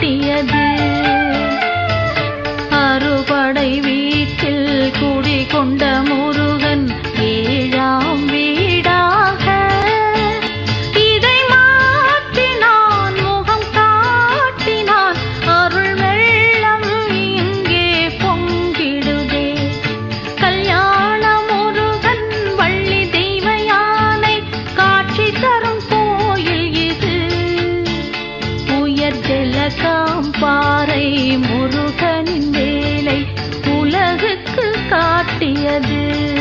காட்டியது. முருகனின் உலகுக்கு காட்டியது.